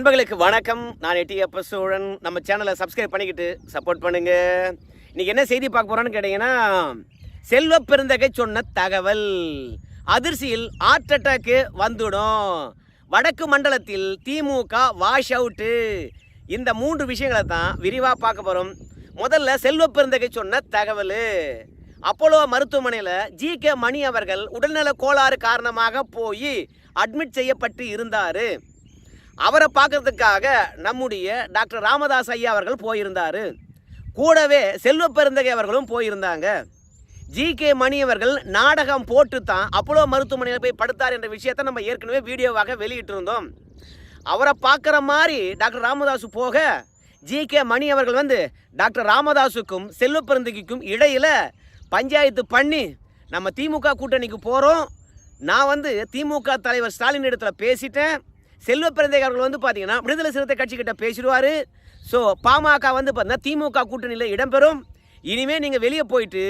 நண்பர்களுக்கு வணக்கம். நான் எட்டியப்ப சோழன் நம்ம சேனலை சப்ஸ்கிரைப் பண்ணிக்கிட்டு சப்போர்ட் பண்ணுங்க. இன்னைக்கு என்ன செய்தி பார்க்க போகிறோன்னு கேட்டீங்கன்னா செல்வ பெருந்தகை சொன்ன தகவல். அதிர்ச்சியில் ஹார்ட் அட்டாக்கு வந்துடும். வடக்கு மண்டலத்தில் திமுக வாஷ் அவுட்டு இந்த மூன்று விஷயங்களை தான் விரிவாக பார்க்க போகிறோம் முதல்ல செல்வ பெருந்தகை சொன்ன தகவல். அப்போலோ மருத்துவமனையில் ஜி கே மணி அவர்கள் உடல்நல கோளாறு காரணமாக போய் அட்மிட் செய்யப்பட்டு இருந்தார். அவரை பார்க்கறதுக்காக நம்முடைய டாக்டர் ராமதாஸ் ஐயா அவர்கள் போயிருந்தார். கூடவே செல்வ பெருந்தகை அவர்களும் போயிருந்தாங்க. ஜி கே மணி அவர்கள் நாடகம் போட்டு தான் அப்போலோ மருத்துவமனையில் போய் படுத்தார் என்ற விஷயத்தை நம்ம ஏற்கனவே வீடியோவாக வெளியிட்டிருந்தோம். அவரை பார்க்குற மாதிரி டாக்டர் ராமதாஸ் போக ஜி கே மணி அவர்கள் வந்து டாக்டர் ராமதாஸுக்கும் செல்வப்பெருந்தகிக்கும் இடையில் பஞ்சாயத்து பண்ணி நம்ம திமுக கூட்டணிக்கு போகிறோம் நான் வந்து திமுக தலைவர் ஸ்டாலின் இடத்துல பேசிட்டேன். செல்வ பெருந்தகை அவர்கள் வந்து பார்த்தீங்கன்னா விடுதலை சிறுத்தை கட்சிக்கிட்ட பேசிடுவார். ஸோ பாமக வந்து பார்த்தீங்கன்னா திமுக கூட்டணியில் இடம்பெறும். இனிமேல் நீங்கள் வெளியே போயிட்டு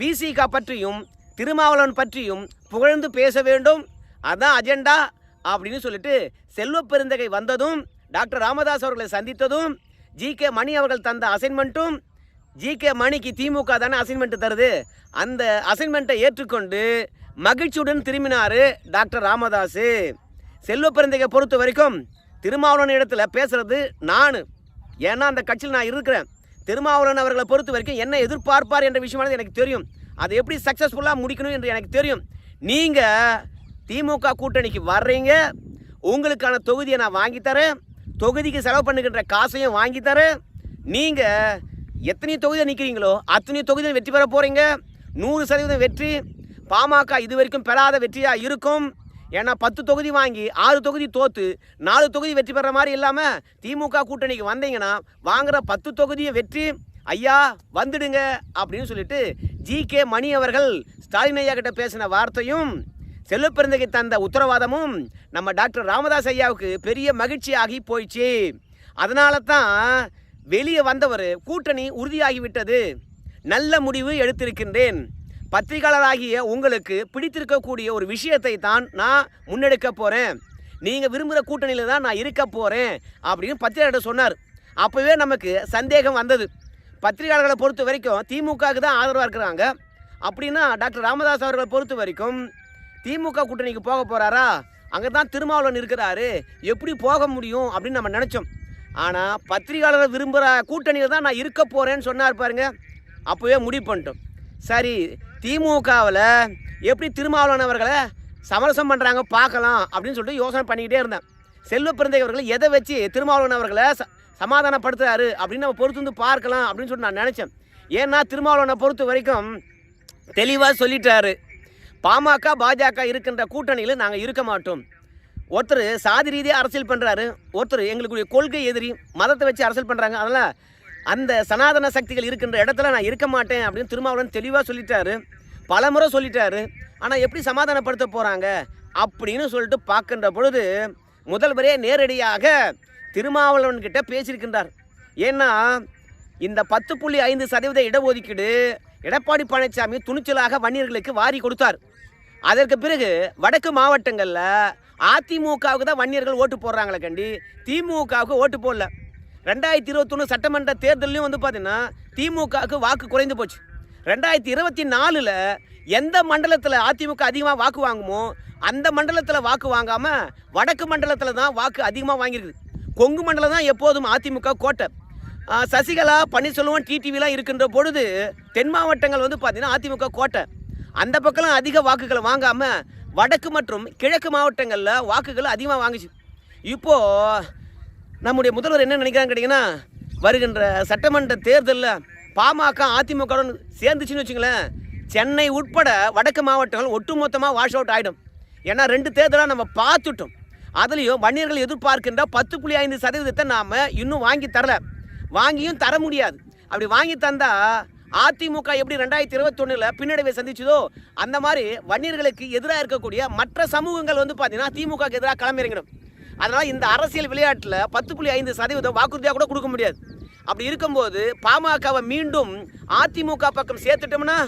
விசிக பற்றியும் திருமாவளவன் பற்றியும் புகழ்ந்து பேச வேண்டும். அதான் அஜெண்டா அப்படின்னு சொல்லிட்டு செல்வ பெருந்தகை வந்ததும் டாக்டர் ராமதாஸ் அவர்களை சந்தித்ததும் ஜி கே மணி அவர்கள் தந்த அசைன்மெண்ட்டும் ஜி கே மணிக்கு திமுக தானே அசைன்மெண்ட் தருது. அந்த அசைன்மெண்ட்டை ஏற்றுக்கொண்டு மகிழ்ச்சியுடன் திரும்பினார் டாக்டர் ராமதாஸ் செல்வ பெருந்தகை பொறுத்த வரைக்கும் திருமாவளவன் இடத்துல பேசுறது நான். ஏன்னா அந்த கட்சியில் நான் இருக்கிறேன். திருமாவளவன் அவர்களை பொறுத்த வரைக்கும் என்ன எதிர்பார்ப்பார் என்ற விஷயமானது எனக்கு தெரியும். அதை எப்படி சக்ஸஸ்ஃபுல்லாக முடிக்கணும் என்று எனக்கு தெரியும். நீங்கள் திமுக கூட்டணிக்கு வர்றீங்க. உங்களுக்கான தொகுதியை நான் வாங்கித்தரேன் தொகுதிக்கு செலவு பண்ணுகின்ற காசையும் வாங்கித்தரேன் நீங்கள் எத்தனை தொகுதியில் நிற்கிறீங்களோ அத்தனை தொகுதியில் வெற்றி பெற போகிறீங்க நூறு சதவீதம் வெற்றி. பாமக இது வரைக்கும் பெறாத வெற்றியாக இருக்கும். ஏன்னா பத்து தொகுதி வாங்கி ஆறு தொகுதி தோற்று நாலு தொகுதி வெற்றி பெற மாதிரி இல்லாமல் திமுக கூட்டணிக்கு வந்தீங்கன்னா வாங்குகிற பத்து தொகுதியை வெற்றி ஐயா வந்துடுங்க அப்படின்னு சொல்லிட்டு ஜி. கே. மணி அவர்கள் ஸ்டாலின் ஐயா கிட்ட பேசின வார்த்தையும் செல்வப்பெருந்தகை தந்த உத்தரவாதமும் நம்ம டாக்டர் ராமதாஸ் ஐயாவுக்கு பெரிய மகிழ்ச்சியாகி போயிடுச்சு. அதனால தான் வெளியே வந்தவர் கூட்டணி உறுதியாகிவிட்டது நல்ல முடிவு எடுத்திருக்கின்றேன். பத்திரிகையாளராகிய உங்களுக்கு பிடித்திருக்கக்கூடிய ஒரு விஷயத்தை தான் நான் முன்னெடுக்க போகிறேன் நீங்கள் விரும்புகிற கூட்டணியில் தான் நான் இருக்க போகிறேன் அப்படின்னு பத்திரிகையாளர் சொன்னார். அப்போவே நமக்கு சந்தேகம் வந்தது. பத்திரிகையாளர்களை பொறுத்த வரைக்கும் திமுகவுக்கு தான் ஆதரவாக இருக்கிறாங்க. அப்படின்னா டாக்டர் ராமதாஸ் அவர்களை பொறுத்த வரைக்கும் திமுக கூட்டணிக்கு போக போகிறாரா அங்கே தான் திருமாவளவன் இருக்கிறாரு. எப்படி போக முடியும் அப்படின்னு நம்ம நினச்சோம். ஆனால் பத்திரிகையாளர்கள் விரும்புகிற கூட்டணியில் தான் நான் இருக்க போகிறேன்னு சொன்னார் பாருங்க. அப்போவே முடிவு பண்ணிட்டோம். சரி திமுகவில் எப்படி திருமாவளவன் அவர்களை சமரசம் பண்ணுறாங்க பார்க்கலாம் அப்படின்னு சொல்லிட்டு யோசனை பண்ணிக்கிட்டே இருந்தேன். செல்வ பிறந்தை அவர்கள் எதை வச்சு திருமாவளவன் அவர்களை ச சமாதானப்படுத்துறாரு அப்படின்னு நம்ம பொறுத்து வந்து பார்க்கலாம் அப்படின்னு சொல்லிட்டு நான் நினச்சேன். ஏன்னா திருமாவளவனை பொறுத்த வரைக்கும் தெளிவாக சொல்லிட்டாரு. பாமக பாஜக இருக்கின்ற கூட்டணியில் நாங்கள் இருக்க மாட்டோம். ஒருத்தர் சாதி ரீதியாக அரசியல் பண்ணுறாரு ஒருத்தர் எங்களுக்குரிய கொள்கை எதிரி மதத்தை வச்சு அரசியல் பண்ணுறாங்க அதனால் அந்த சனாதன சக்திகள் இருக்கின்ற இடத்துல நான் இருக்க மாட்டேன் அப்படின்னு திருமாவளவன் தெளிவாக சொல்லிட்டாரு. பல முறை சொல்லிட்டாரு. ஆனால் எப்படி சமாதானப்படுத்த போகிறாங்க அப்படின்னு சொல்லிட்டு பார்க்கின்ற பொழுது முதல்வரே நேரடியாக திருமாவளவன் கிட்ட பேசியிருக்கின்றார். ஏன்னா இந்த பத்து புள்ளி ஐந்து சதவீத இடஒதுக்கீடு எடப்பாடி பழனிசாமி துணிச்சலாக வன்னியர்களுக்கு வாரி கொடுத்தார். அதற்கு பிறகு வடக்கு மாவட்டங்களில் அதிமுகவுக்கு தான் வன்னியர்கள் ஓட்டு போடுறாங்களே கண்டி திமுகவுக்கு ஓட்டு போடல. ரெண்டாயிரத்தி இருபத்தொன்று சட்டமன்ற தேர்தலையும் வந்து பார்த்தீங்கன்னா திமுகவுக்கு வாக்கு குறைந்து போச்சு. ரெண்டாயிரத்தி இருபத்தி நாலில் எந்த மண்டலத்தில் அதிமுக அதிகமாக வாக்கு வாங்குமோ அந்த மண்டலத்தில் வாக்கு வாங்காமல் வடக்கு மண்டலத்தில் தான் வாக்கு அதிகமாக வாங்கியிருக்குது கொங்கு மண்டலம் தான் எப்போதும் அதிமுக கோட்டை. சசிகலா பன்னீர்செல்வம் டிடிவிலாம் இருக்கின்ற பொழுது தென் மாவட்டங்கள் வந்து பார்த்தீங்கன்னா அதிமுக கோட்டை. அந்த பக்கம்லாம் அதிக வாக்குகளை வாங்காமல் வடக்கு மற்றும் கிழக்கு மாவட்டங்களில் வாக்குகள் அதிகமாக வாங்குச்சு. இப்போது நம்முடைய முதல்வர் என்ன நினைக்கிறான்னு கேட்டிங்கன்னா வருகின்ற சட்டமன்ற தேர்தலில் பாமக அதிமுகவுடன் சேர்ந்துச்சுன்னு வச்சுங்களேன் சென்னை உட்பட வடக்கு மாவட்டங்கள் ஒட்டுமொத்தமாக வாஷ் அவுட் ஆகிடும் ஏன்னா ரெண்டு தேர்தலாக நம்ம பார்த்துட்டோம். அதுலேயும் வன்னியர்கள் எதிர்பார்க்கின்ற பத்து புள்ளி ஐந்து சதவீதத்தை நாம் இன்னும் வாங்கி தரல. வாங்கியும் தர முடியாது. அப்படி வாங்கி தந்தா அதிமுக எப்படி ரெண்டாயிரத்தி இருபத்தொன்னில் பின்னடைவை சந்திச்சதோ அந்த மாதிரி வன்னியர்களுக்கு எதிராக இருக்கக்கூடிய மற்ற சமூகங்கள் வந்து பார்த்தீங்கன்னா திமுகவுக்கு எதிராக களமிறங்கிடும். அதனால் இந்த அரசியல் விளையாட்டில் பத்து புள்ளி ஐந்து சதவீதம் வாக்குறுதியாக கூட கொடுக்க முடியாது. அப்படி இருக்கும்போது பாமகவை மீண்டும் அதிமுக பக்கம் சேர்த்துட்டோம்னா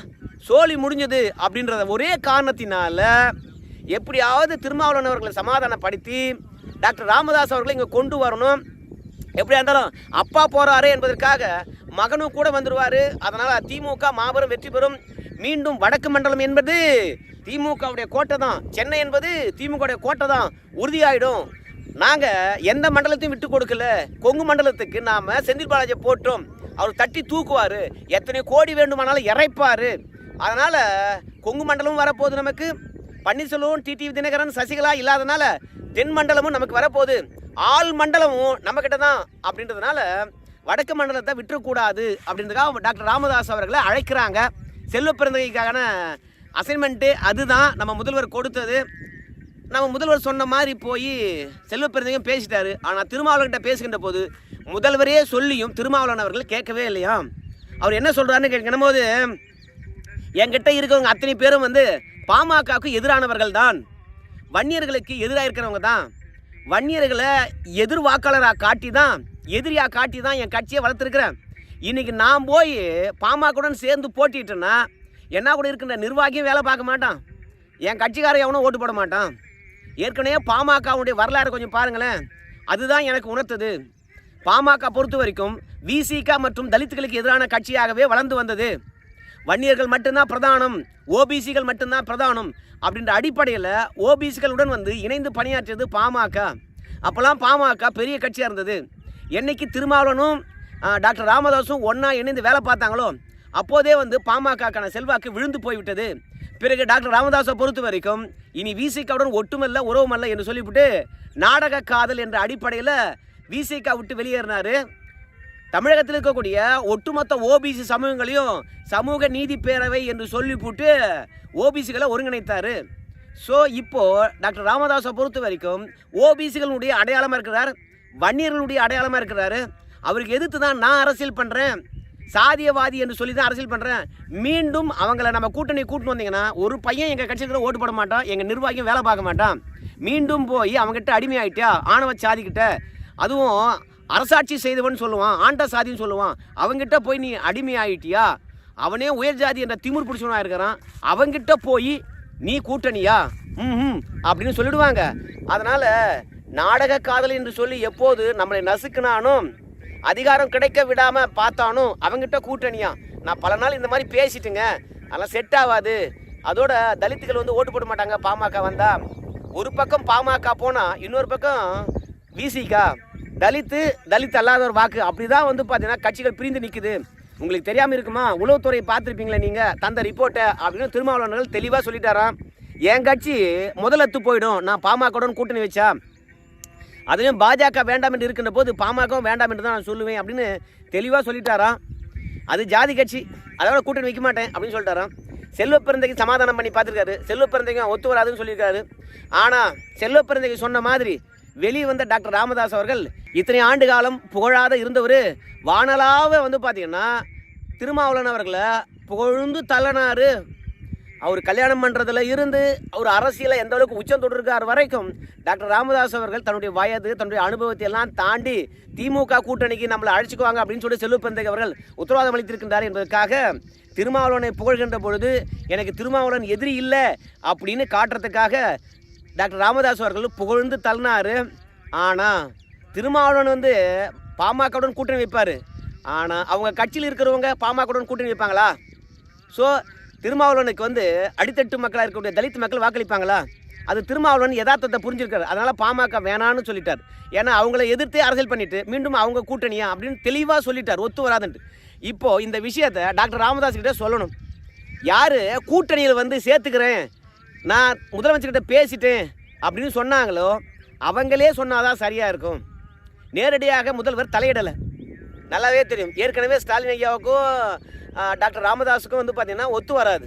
சோழி முடிஞ்சது அப்படின்றத ஒரே காரணத்தினால எப்படியாவது திருமாவளவன் அவர்களை சமாதானப்படுத்தி டாக்டர் ராமதாஸ் அவர்களை இங்கே கொண்டு வரணும். எப்படியா இருந்தாலும் அப்பா போகிறாரு என்பதற்காக மகனும் கூட வந்துடுவார் அதனால் திமுக மாபெரும் வெற்றி பெறும். மீண்டும் வடக்கு மண்டலம் என்பது திமுகவுடைய கோட்டை தான். சென்னை என்பது திமுகவுடைய கோட்டை தான். உறுதியாயிடும். நாங்கள் எந்த மண்டலத்தையும் விட்டு கொடுக்கல. கொங்கு மண்டலத்துக்கு நாம் செந்தில் பாலாஜியை போட்டோம் அவர் தட்டி தூக்குவார். எத்தனை கோடி வேண்டுமானாலும் இறைப்பார். அதனால் கொங்கு மண்டலமும் வரப்போகுது நமக்கு. பன்னீர்செல்வம் டிடிவி தினகரன் சசிகலா இல்லாதனால தென் மண்டலமும் நமக்கு வரப்போகுது. ஆள் மண்டலமும் நம்மக்கிட்ட தான் அப்படின்றதுனால வடக்கு மண்டலத்தை விட்டுறக்கூடாது அப்படின்றதுக்காக டாக்டர் ராமதாஸ் அவர்களை அழைக்கிறாங்க. செல்வ பிறந்தகைக்கான அசைன்மெண்ட்டு அதுதான் நம்ம முதல்வர் கொடுத்தது. நம்ம முதல்வர் சொன்ன மாதிரி போய் செல்வ பேசிட்டாரு. ஆனால் திருமாவளவன்கிட்ட பேசுகின்ற போது முதல்வரே சொல்லியும் திருமாவளவன் அவர்கள் கேட்கவே இல்லையா? அவர் என்ன சொல்கிறாருன்னு கேட்கணும் போது என்கிட்ட இருக்கிறவங்க அத்தனை பேரும் வந்து பாமகவுக்கு எதிரானவர்கள் தான். வன்னியர்களுக்கு எதிராக இருக்கிறவங்க தான். வன்னியர்களை எதிர் வாக்காளராக காட்டி தான் எதிரியாக காட்டி தான் என் கட்சியை வளர்த்துருக்குறேன். இன்றைக்கி நான் போய் பாமகவுடன் சேர்ந்து போட்டிட்டேன்னா என்ன கூட இருக்கின்ற நிர்வாகியும் வேலை பார்க்க மாட்டான். என் கட்சிக்காரன் எவனும் ஓட்டு போட மாட்டான். ஏற்கனவே பாமகவுடைய வரலாறு கொஞ்சம் பாருங்களேன். அதுதான் எனக்கு உணர்த்தது. பாமக பொறுத்த வரைக்கும் விசிக மற்றும் தலித்துகளுக்கு எதிரான கட்சியாகவே வளர்ந்து வந்தது. வன்னியர்கள் மட்டும்தான் பிரதானம் ஓபிசிகள் மட்டும்தான் பிரதானம் அப்படின்ற அடிப்படையில் ஓபிசிகளுடன் வந்து இணைந்து பணியாற்றியது பாமக. அப்போல்லாம் பாமக பெரிய கட்சியாக இருந்தது. என்னைக்கு திருமாவளனும் டாக்டர் ராமதாஸும் ஒன்றா இணைந்து வேலை பார்த்தாங்களோ அப்போதே வந்து பாமகக்கான செல்வாக்கு விழுந்து போய்விட்டது. பிறகு டாக்டர் ராமதாஸை பொறுத்த வரைக்கும் இனி விசிகாவுடன் ஒட்டுமல்ல உறவுமல்ல என்று சொல்லிவிட்டு நாடக காதல் என்ற அடிப்படையில் விசிகா விட்டு வெளியேறினாரு. தமிழகத்தில் இருக்கக்கூடிய ஒட்டுமொத்த ஓபிசி சமூகங்களையும் சமூக நீதி பேரவை என்று சொல்லிவிட்டு ஓபிசிகளை ஒருங்கிணைத்தார். ஸோ இப்போ டாக்டர் ராமதாஸை பொறுத்த வரைக்கும் ஓபிசிகளுடைய அடையாளமாக இருக்கிறார் வன்னியர்களுடைய அடையாளமாக இருக்கிறாரு. அவருக்கு எதிர்த்து தான் நான் அரசியல் பண்ணுறேன் சாதியவாதி என்று சொல்லி தான் அரசியல் பண்ணுறேன் மீண்டும் அவங்கள நம்ம கூட்டணி கூட்டின்னு வந்தீங்கன்னா ஒரு பையன் எங்கள் கட்சியில் ஓட்டு போட மாட்டான் எங்கள் நிர்வாகியும் வேலை பார்க்க மாட்டான். மீண்டும் போய் அவங்ககிட்ட அடிமையாயிட்டியா ஆணவ சாதிக்கிட்ட அதுவும் அரசாட்சி செய்தவன் சொல்லுவான் ஆண்ட சாதின்னு சொல்லுவான். அவங்ககிட்ட போய் நீ அடிமையாயிட்டியா? அவனே உயர் ஜாதி என்ற திமிர் பிடிச்சவனாக இருக்கிறான். அவங்ககிட்ட போய் நீ கூட்டணியா? ம் அப்படின்னு சொல்லிடுவாங்க. அதனால் நாடக காதல் என்று சொல்லி எப்போது நம்மளை நசுக்குனானும் அதிகாரம் கிடைக்க விடாம பார்த்தானும் அவங்ககிட்ட கூட்டணியா? நான் பல நாள் இந்த மாதிரி பேசிட்டுங்க. அதெல்லாம் செட் ஆகாது. அதோட தலித்துகள் வந்து ஓட்டு போட மாட்டாங்க. பாமக வந்தா ஒரு பக்கம் பாமக போனா இன்னொரு பக்கம் விசிகா தலித்து தலித் அல்லாத ஒரு வாக்கு. அப்படிதான் வந்து பார்த்தீங்கன்னா கட்சிகள் பிரிந்து நிற்குது உங்களுக்கு தெரியாமல் இருக்குமா? உளவுத்துறை பார்த்துருப்பீங்களே நீங்கள் தந்த ரிப்போர்ட்டை அப்படின்னு திருமாவளவர்கள் தெளிவாக சொல்லிட்டாராம். என் கட்சி முதலத்து போயிடும். நான் பாமகவுடன் கூட்டணி வச்சா அதுலேயும் பாஜக வேண்டாம் என்று இருக்கின்ற போது பாமகவும் வேண்டாம் என்று தான் நான் சொல்லுவேன் அப்படின்னு தெளிவாக சொல்லிட்டாராம் அது ஜாதி கட்சி. அதோட கூட்டணி வைக்க மாட்டேன் அப்படின்னு சொல்லிட்டாராம் செல்வ பிறந்தைக்கு சமாதானம் பண்ணி பார்த்துருக்காரு. செல்வ பிறந்தைக்கும் ஒத்து வராதுன்னு சொல்லியிருக்காரு. ஆனால் செல்வ பிறந்தைக்கு சொன்ன மாதிரி வெளியே வந்த டாக்டர் ராமதாஸ் அவர்கள் இத்தனை ஆண்டு காலம் புகழாத இருந்தவர். வானலாக வந்து பார்த்தீங்கன்னா திருமாவளவன் அவர்களை புகழ்ந்து தள்ளனாரு. அவர் கல்யாணம் பண்ணுறதுல இருந்து அவர் அரசியலில் எந்த அளவுக்கு உச்சம் தொட்டிருக்கார் வரைக்கும் டாக்டர் ராமதாஸ் அவர்கள் தன்னுடைய வயது தன்னுடைய அனுபவத்தை எல்லாம் தாண்டி திமுக கூட்டணிக்கு நம்மளை அழைச்சிக்குவாங்க அப்படின்னு சொல்லி செல்வப்பந்தை அவர்கள் உத்தரவாதம் அளித்திருக்கின்றார் என்பதற்காக திருமாவளவனை புகழ்கின்ற பொழுது எனக்கு திருமாவளவன் எதிரி இல்லை அப்படின்னு காட்டுறதுக்காக டாக்டர் ராமதாஸ் அவர்கள் புகழ்ந்து தள்ளினார். ஆனால் திருமாவளவன் வந்து பாமகவுடன் கூட்டணி வைப்பார். ஆனால் அவங்க கட்சியில் இருக்கிறவங்க பாமகவுடன் கூட்டணி வைப்பாங்களா? ஸோ திருமாவளவனுக்கு வந்து அடித்தட்டு மக்களாக இருக்கக்கூடிய தலித் மக்கள் வாக்களிப்பாங்களா? அது திருமாவளவன் யதார்த்தத்தை புரிஞ்சிருக்காரு. அதனால் பாமக வேணான்னு சொல்லிட்டார். ஏன்னா அவங்கள எதிர்த்தே அரசியல் பண்ணிட்டு மீண்டும் அவங்க கூட்டணியா அப்படின்னு தெளிவாக சொல்லிட்டார். ஒத்து வராதுன்ட்டு. இப்போ இந்த விஷயத்தை டாக்டர் ராமதாஸ் கிட்டே சொல்லணும். யார் கூட்டணியில் வந்து சேர்த்துக்கிறேன் நான் முதலமைச்சர்கிட்ட பேசிட்டேன் அப்படின்னு சொன்னாங்களோ அவங்களே சொன்னாதான் சரியாக இருக்கும். நேரடியாக முதல்வர் தலையிடலை. நல்லாவே தெரியும். ஏற்கனவே ஸ்டாலின் ஐயாவுக்கும் டாக்டர் ராமதாஸுக்கும் வந்து பார்த்தீங்கன்னா ஒத்து வராது.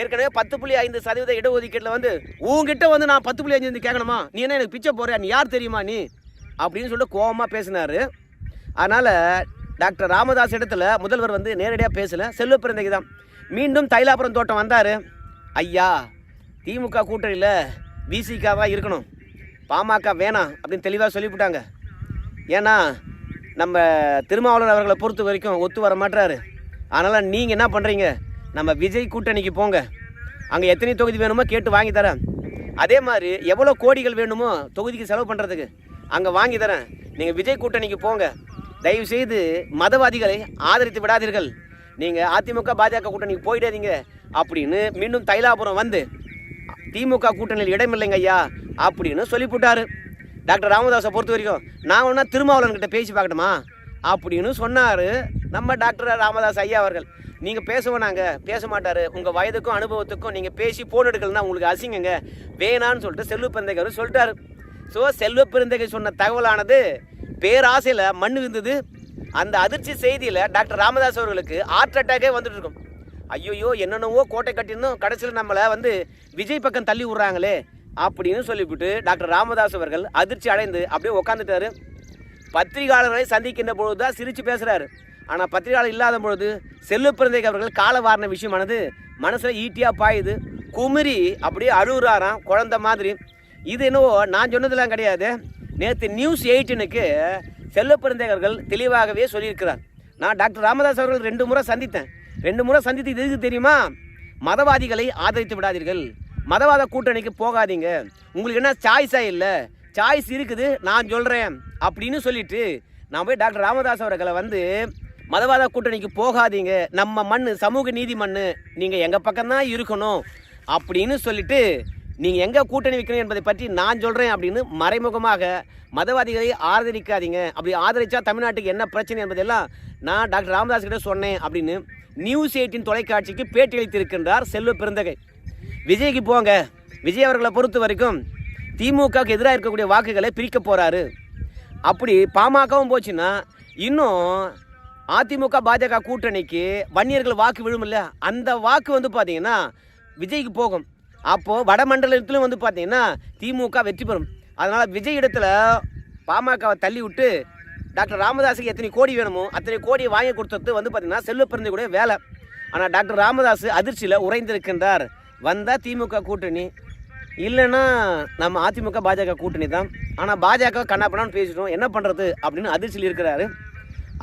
ஏற்கனவே பத்து புள்ளி ஐந்து சதவீத இடஒதுக்கீட்டில் வந்து உங்ககிட்ட வந்து நான் பத்து புள்ளி அஞ்சு கேட்கணுமா நீ என்ன எனக்கு பிச்சை போறியா நீ யார் தெரியுமா நீ? அப்படின்னு சொல்லிட்டு கோபமாக பேசினார். அதனால் டாக்டர் ராமதாஸ் இடத்துல முதல்வர் வந்து நேரடியாக பேசலை. செல்வ பிறந்தைக்கு தான் மீண்டும் தைலாபுரம் தோட்டம் வந்தார். ஐயா திமுக கூட்டணியில் பிசிகாவாக இருக்கணும். பாமக வேணாம் அப்படின்னு தெளிவாக சொல்லிவிட்டாங்க. ஏன்னா நம்ம திருமாவளவன் அவர்களை பொறுத்த வரைக்கும் ஒத்து வர மாட்டாரு அதனால் நீங்கள் என்ன பண்ணுறீங்க நம்ம விஜய் கூட்டணிக்கு போங்க. அங்கே எத்தனை தொகுதி வேணுமோ கேட்டு வாங்கி தரேன். அதே மாதிரி எவ்வளோ கோடிகள் வேணுமோ தொகுதிக்கு செலவு பண்ணுறதுக்கு அங்கே வாங்கி தரேன். நீங்கள் விஜய் கூட்டணிக்கு போங்க. தயவு செய்து மதவாதிகளை ஆதரித்து விடாதீர்கள். நீங்கள் அதிமுக பாஜக கூட்டணிக்கு போயிடாதீங்க. அப்படின்னு மீண்டும் தைலாபுரம் வந்து திமுக கூட்டணியில் இடமில்லைங்க ஐயா அப்படின்னு சொல்லி டாக்டர் ராமதாஸை பொறுத்த வரைக்கும் நான் ஒன்றா திருமாவளவன்கிட்ட பேசி பார்க்கணுமா அப்படின்னு சொன்னார் நம்ம டாக்டர் ராமதாஸ் ஐயா அவர்கள். நீங்கள் பேசுவோம் நாங்கள் பேச மாட்டார். உங்கள் வயதுக்கும் அனுபவத்துக்கும் நீங்கள் பேசி ஃபோன் எடுக்கலன்னா உங்களுக்கு அசிங்கங்க. வேணான்னு சொல்லிட்டு செல்வ பெருந்தகர் சொல்லிட்டாரு. ஸோ செல்வ பெருந்தகை சொன்ன தகவலானது பேராசையில் மண் இருந்தது அந்த அதிர்ச்சி செய்தியில் டாக்டர் ராமதாஸ் அவர்களுக்கு ஹார்ட் அட்டாக்கே வந்துட்டு இருக்கும். ஐயோயோ என்னென்னவோ கோட்டை கட்டியிருந்தோம். கடைசியில் நம்மளை வந்து விஜய் பக்கம் தள்ளி விட்றாங்களே. அப்படின்னு சொல்லிவிட்டு டாக்டர் ராமதாஸ் அவர்கள் அதிர்ச்சி அடைந்து அப்படியே உட்காந்துட்டாரு பத்திரிகையாளர்களை சந்திக்கின்ற பொழுது தான் சிரித்து பேசுகிறாரு ஆனால் பத்திரிகையாளர் இல்லாத பொழுது செல்லு பிறந்தைக்கு அவர்கள் கால வாரின விஷயமானது மனசில் ஈட்டியாக பாயுது. குமிரி அப்படியே அழுகுறாராம் குழந்த மாதிரி. இது என்னவோ நான் சொன்னதெல்லாம் கிடையாது. நேற்று நியூஸ் எயிட்டினுக்கு செல்ல பிறந்தகர்கள் தெளிவாகவே சொல்லியிருக்கிறார். நான் டாக்டர் ராமதாஸ் அவர்கள் ரெண்டு முறை சந்தித்தேன். ரெண்டு முறை சந்தித்து எதுக்கு தெரியுமா? மதவாதிகளை ஆதரித்து விடாதீர்கள். மதவாத கூட்டணிக்கு போகாதீங்க. உங்களுக்கு என்ன சாய்ஸாக இல்லை? சாய்ஸ் இருக்குது நான் சொல்கிறேன் அப்படின்னு சொல்லிட்டு நான் போய் டாக்டர் ராமதாஸ் அவர்களை வந்து மதவாத கூட்டணிக்கு போகாதீங்க. நம்ம மண் சமூக நீதி மண் நீங்கள் எங்கள் பக்கம்தான் இருக்கணும் அப்படின்னு சொல்லிட்டு நீங்கள் எங்கே கூட்டணி வைக்கணும் என்பதை பற்றி நான் சொல்கிறேன் அப்படின்னு மறைமுகமாக மதவாதிகளை ஆதரிக்காதீங்க. அப்படி ஆதரித்தா தமிழ்நாட்டுக்கு என்ன பிரச்சனை என்பதெல்லாம் நான் டாக்டர் ராமதாஸ் கிட்ட சொன்னேன் அப்படின்னு நியூஸ் எயிட்டின் தொலைக்காட்சிக்கு பேட்டி அளித்திருக்கின்றார் செல்வ பெருந்தகை. விஜய்க்கு போங்க. விஜய் அவர்களை பொறுத்த வரைக்கும் திமுகவுக்கு எதிராக இருக்கக்கூடிய வாக்குகளை பிரிக்க போகிறாரு அப்படி பாமகவும் போச்சுன்னா இன்னும் அதிமுக பாஜக கூட்டணிக்கு வன்னியர்கள் வாக்கு விழுமில்ல. அந்த வாக்கு வந்து பார்த்தீங்கன்னா விஜய்க்கு போகும். அப்போது வடமண்டலத்திலும் வந்து பார்த்தீங்கன்னா திமுக வெற்றி பெறும். அதனால் விஜய் இடத்துல பாமகவை தள்ளி விட்டு டாக்டர் ராமதாஸுக்கு எத்தனை கோடி வேணுமோ அத்தனை கோடியை வாங்கி கொடுத்தது வந்து பார்த்தீங்கன்னா செல்வ கூட வேலை. ஆனால் டாக்டர் ராமதாஸ் அதிர்ச்சியில் உறைந்திருக்கின்றார். வந்தால் திமுக கூட்டணி இல்லைன்னா நம்ம அதிமுக பாஜக கூட்டணி தான். ஆனால் பாஜக கண்ணாப்பண்ணான்னு பேசிட்டோம். என்ன பண்ணுறது அப்படின்னு அதிர்ச்சியில் இருக்கிறாரு.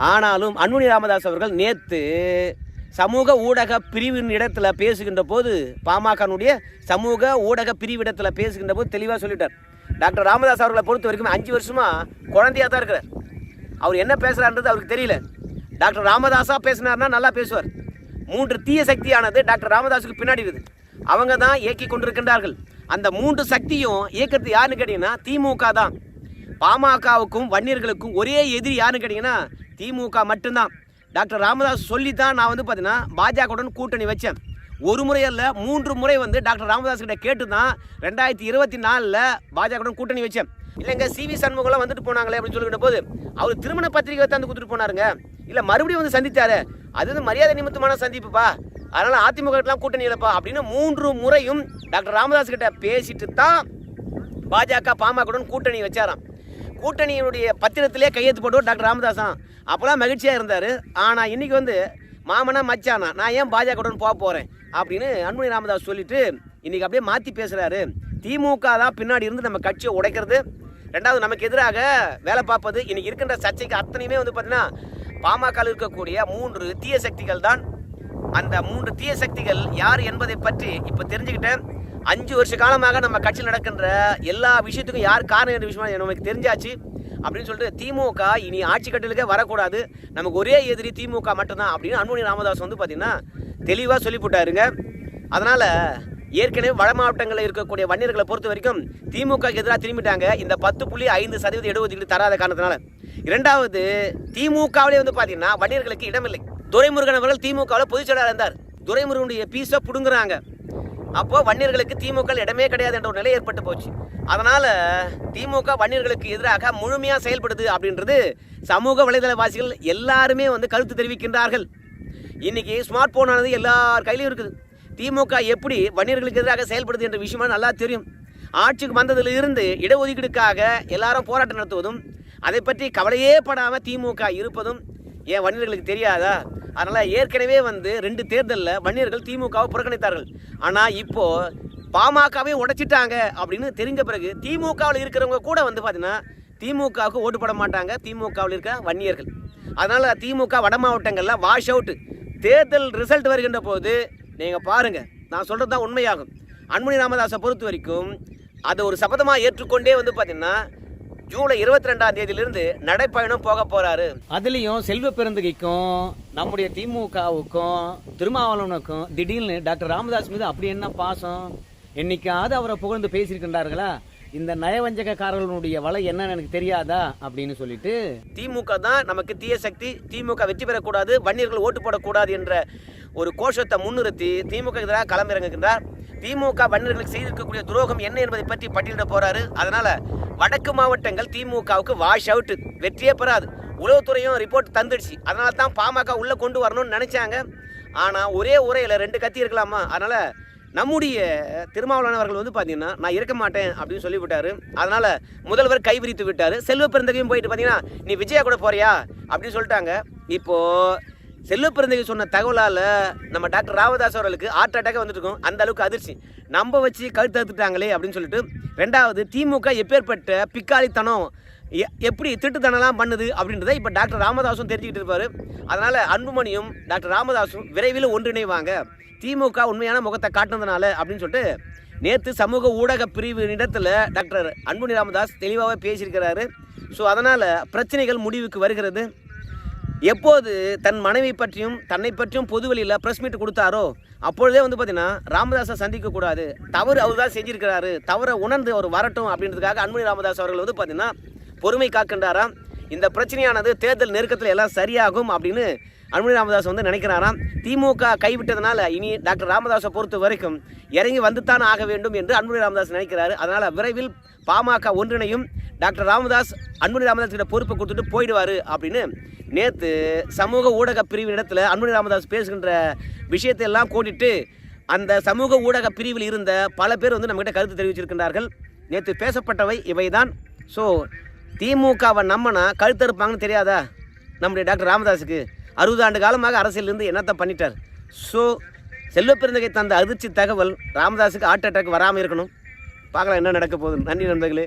ஆனாலும் அன்புமணி ராமதாஸ் அவர்கள் நேற்று சமூக ஊடக பிரிவின் இடத்துல பேசுகின்ற போது பாமகனுடைய சமூக ஊடக பிரிவிடத்தில் பேசுகின்ற போது தெளிவாக சொல்லிட்டார். டாக்டர் ராமதாஸ் அவர்களை பொறுத்த வரைக்கும் அஞ்சு வருஷமாக குழந்தையாக தான் இருக்கிறார். அவர் என்ன பேசுகிறான்றது அவருக்கு தெரியல. டாக்டர் ராமதாஸாக பேசினார்னா நல்லா பேசுவார். மூன்று தீய சக்தியானது டாக்டர் ராமதாஸுக்கு பின்னாடி இருக்குது. அவங்க தான் இயக்கி கொண்டிருக்கின்றார்கள். அந்த மூன்று சக்தியும் இயக்கிறது யாருன்னு கேட்டிங்கன்னா திமுக தான். பாமகவுக்கும் வன்னியர்களுக்கும் ஒரே எதிரி யாருன்னு கேட்டிங்கன்னா திமுக மட்டும்தான். டாக்டர் ராமதாஸ் சொல்லி தான் நான் வந்து பார்த்தீங்கன்னா பாஜகவுடன் கூட்டணி வச்சேன். ஒரு முறை அல்ல மூன்று முறை வந்து டாக்டர் ராமதாஸ் கிட்ட கேட்டு தான் ரெண்டாயிரத்தி இருபத்தி நாலில் பாஜகவுடன் கூட்டணி வச்சேன். இல்லைங்க சிவி சண்முகம்லாம் வந்துட்டு போனாங்களே அப்படின்னு சொல்லிக்கிட்ட போது அவர் திருமண பத்திரிகை வந்து கொடுத்துட்டு போனாருங்க. இல்லை மறுபடியும் வந்து சந்தித்தாரு அது வந்து மரியாதை நிமித்தமான சந்திப்புப்பா. அதனால அதிமுக கூட்டணி இல்லைப்பா அப்படின்னு மூன்று முறையும் டாக்டர் ராமதாஸ் கிட்ட பேசிட்டு தான் பாஜக பாமகவுடன் கூட்டணி வச்சாராம். கூட்டணியினுடைய பத்திரத்திலே கையெழுத்து போட்டு டாக்டர் தான் அப்போலாம் மகிழ்ச்சியாக இருந்தார். ஆனால் இன்னைக்கு வந்து மாமனா மச்சானா நான் ஏன் பாஜகவுடன் போக போகிறேன் அப்படின்னு அன்புமணி ராமதாஸ் சொல்லிட்டு இன்னைக்கு அப்படியே மாற்றி பேசுகிறாரு திமுக தான் பின்னாடி இருந்து நம்ம கட்சியை உடைக்கிறது. ரெண்டாவது நமக்கு எதிராக வேலை பார்ப்பது. இன்னைக்கு இருக்கின்ற சர்ச்சைக்கு அத்தனையுமே வந்து பார்த்தீங்கன்னா பாமக இருக்கக்கூடிய மூன்று தீய சக்திகள் தான் அந்த மூன்று தீய சக்திகள் யார் என்பதை பற்றி இப்போ தெரிஞ்சுக்கிட்டேன் அஞ்சு வருஷ காலமாக நம்ம கட்சியில் நடக்கின்ற எல்லா விஷயத்துக்கும் யார் காரணம் என்ற விஷயம் நமக்கு தெரிஞ்சாச்சு அப்படின்னு சொல்லிட்டு திமுக இனி ஆட்சி கட்டலுக்கே வரக்கூடாது. நமக்கு ஒரே எதிரி திமுக மட்டும்தான் அப்படின்னு அன்புமணி ராமதாஸ் வந்து பார்த்தீங்கன்னா தெளிவாக சொல்லி போட்டாருங்க. அதனால் ஏற்கனவே வட மாவட்டங்களில் இருக்கக்கூடிய வன்னியர்களை பொறுத்த வரைக்கும் திமுக எதிராக திரும்பிட்டாங்க. இந்த பத்து புள்ளி ஐந்து சதவீத இடஒதுக்கீடு தராத காரணத்தினால. இரண்டாவது திமுகவிலே வந்து பார்த்தீங்கன்னா வன்னியர்களுக்கு இடமில்லை. துரைமுருகன் அவர்கள் திமுகவில் பொதுச் செயலாளர் இருந்தார். துரைமுருகனுடைய பீஸை பிடுங்குறாங்க. அப்போ வன்னியர்களுக்கு திமுக இடமே கிடையாது என்ற ஒரு நிலை ஏற்பட்டு போச்சு. அதனால் திமுக வன்னியர்களுக்கு எதிராக முழுமையாக செயல்படுது அப்படின்றது சமூக வலைதளவாசிகள் எல்லாருமே வந்து கருத்து தெரிவிக்கின்றார்கள். இன்னைக்கு ஸ்மார்ட் போனானது எல்லார் கையிலையும் இருக்குது. திமுக எப்படி வன்னியர்களுக்கு எதிராக செயல்படுது என்ற விஷயமா நல்லா தெரியும். ஆட்சிக்கு வந்ததில் இருந்து இடஒதுக்கீடுக்காக எல்லாரும் போராட்டம் நடத்துவதும் அதை பற்றி கவலையே படாமல் திமுக இருப்பதும் ஏன் வன்னியர்களுக்கு தெரியாதா? அதனால் ஏற்கனவே வந்து ரெண்டு தேர்தலில் வன்னியர்கள் திமுகவை புறக்கணித்தார்கள். ஆனால் இப்போது பாமகவே உடைச்சிட்டாங்க அப்படின்னு தெரிஞ்ச பிறகு திமுகவில் இருக்கிறவங்க கூட வந்து பார்த்தீங்கன்னா திமுகவுக்கு ஓட்டு போட மாட்டாங்க. திமுகவில் இருக்க வன்னியர்கள். அதனால் திமுக வட மாவட்டங்களில் வாஷ் அவுட்டு. தேர்தல் ரிசல்ட் வருகின்ற போது நீங்கள் பாருங்கள் நான் சொல்கிறது தான் உண்மையாகும். அன்புமணி ராமதாஸை பொறுத்த வரைக்கும் அதை ஒரு சபதமாக ஏற்றுக்கொண்டே வந்து பார்த்திங்கன்னா ஜூலை இருபத்தி ரெண்டாம் தேதியிலிருந்து நடைப்பயணம் போக போறாரு. அதுலேயும் செல்வ பெருந்தகைக்கும் நம்முடைய திமுகவுக்கும் திருமாவளவனுக்கும் திடீர்னு டாக்டர் ராமதாஸ் மீது அப்படி என்ன பாசம்? என்னைக்காவது அவரை புகழ்ந்து பேசியிருக்கின்றார்களா? இந்த நயவஞ்சகக்காரர்களுடைய வலை என்னன்னு எனக்கு தெரியாதா? அப்படின்னு சொல்லிட்டு திமுக தான் நமக்கு தீய சக்தி திமுக வெற்றி பெறக்கூடாது வன்னியர்கள் ஓட்டு போடக்கூடாது என்ற ஒரு கோஷத்தை முன்னிறுத்தி திமுக எதிராக களமிறங்குகின்றார். திமுக வன்னியர்களுக்கு செய்திருக்கக்கூடிய துரோகம் என்ன என்பதை பற்றி பட்டியலிட போறாரு. அதனால வடக்கு மாவட்டங்கள் திமுகவுக்கு வாஷ் அவுட் வெற்றியே பெறாது. உளவுத்துறையும் ரிப்போர்ட் தந்துடுச்சு. அதனால தான் பாமக உள்ள கொண்டு வரணும்னு நினைச்சாங்க. ஆனா ஒரே உரையில ரெண்டு கத்தி இருக்கலாமா? அதனால நம்முடைய திருமாவளவனவர்கள் வந்து பார்த்தீங்கன்னா நான் இருக்க மாட்டேன் அப்படின்னு சொல்லிவிட்டார். அதனால் முதல்வர் கைவிரித்து விட்டார். செல்வ பிறந்தகையும் போயிட்டு பார்த்தீங்கன்னா நீ விஜயா கூட போறியா? அப்படின்னு சொல்லிட்டாங்க. இப்போது செல்லப்பிறந்தைக்கு சொன்ன தகவலால் நம்ம டாக்டர் ராமதாஸ் அவர்களுக்கு ஹார்ட் அட்டாக் வந்துட்டு இருக்கும் அந்த அளவுக்கு அதிர்ச்சி. நம்ம வச்சு கழுத்தறுத்துட்டாங்களே அப்படின்னு சொல்லிட்டு ரெண்டாவது திமுக எப்பேற்பட்ட பிக்காளித்தனம் எ- எப்படி திட்டுத்தனலாம் பண்ணுது அப்படின்றத இப்போ டாக்டர் ராமதாஸும் தெரிஞ்சுக்கிட்டு இருப்பார். அதனால் அன்புமணியும் டாக்டர் ராமதாஸும் விரைவில் ஒன்றிணைவாங்க. திமுக உண்மையான முகத்தை காட்டுனதுனால அப்படின்னு சொல்லிட்டு நேற்று சமூக ஊடக பிரிவு இடத்துல டாக்டர் அன்புமணி ராமதாஸ் தெளிவாகவே பேசியிருக்கிறாரு. ஸோ அதனால் பிரச்சனைகள் முடிவுக்கு வருகிறது. எப்போது தன் மனைவி பற்றியும் தன்னை பற்றியும் பொதுவெளியில் ப்ரெஸ் மீட் கொடுத்தாரோ அப்பொழுதே வந்து பார்த்தீங்கன்னா ராமதாஸை சந்திக்கக்கூடாது தவறு அவர் தான் செஞ்சிருக்கிறாரு. தவறை உணர்ந்து அவர் வரட்டும் அப்படின்றதுக்காக அன்புமணி ராமதாஸ் அவர்கள் வந்து பார்த்தீங்கன்னா பொறுமை காக்கின்றாராம். இந்த பிரச்சனையானது தேர்தல் நெருக்கத்தில் எல்லாம் சரியாகும் அப்படின்னு அன்புமணி ராமதாஸ் வந்து நினைக்கிறாராம் திமுக கைவிட்டதுனால இனி டாக்டர் ராமதாஸை பொறுத்த வரைக்கும் இறங்கி வந்துத்தான் ஆக வேண்டும் என்று அன்புமணி ராமதாஸ் நினைக்கிறாரு. அதனால் விரைவில் பாமக ஒன்றிணையும். டாக்டர் ராமதாஸ் அன்புமணி ராமதாஸ் கிட்ட பொறுப்பை கொடுத்துட்டு போயிடுவார் அப்படின்னு நேற்று சமூக ஊடக பிரிவின் அன்புமணி ராமதாஸ் பேசுகின்ற விஷயத்தை எல்லாம் கூட்டிட்டு அந்த சமூக ஊடக பிரிவில் இருந்த பல பேர் வந்து நம்மகிட்ட கருத்து தெரிவிச்சிருக்கின்றார்கள். நேற்று பேசப்பட்டவை இவைதான். ஸோ திமுகவை நம்மனா கழுத்தறுப்பாங்கன்னு தெரியாதா? நம்முடைய டாக்டர் ராமதாஸுக்கு. அறுபது ஆண்டு காலமாக அரசியலிருந்து என்னத்தை பண்ணிட்டார்? ஸோ செல்வப்பெருந்தகை தந்த அதிர்ச்சி தகவல் ராமதாஸுக்கு ஹார்ட் அட்டாக் வராமல் இருக்கணும். பார்க்கலாம் என்ன நடக்க போகுது நன்றி நண்பர்களே.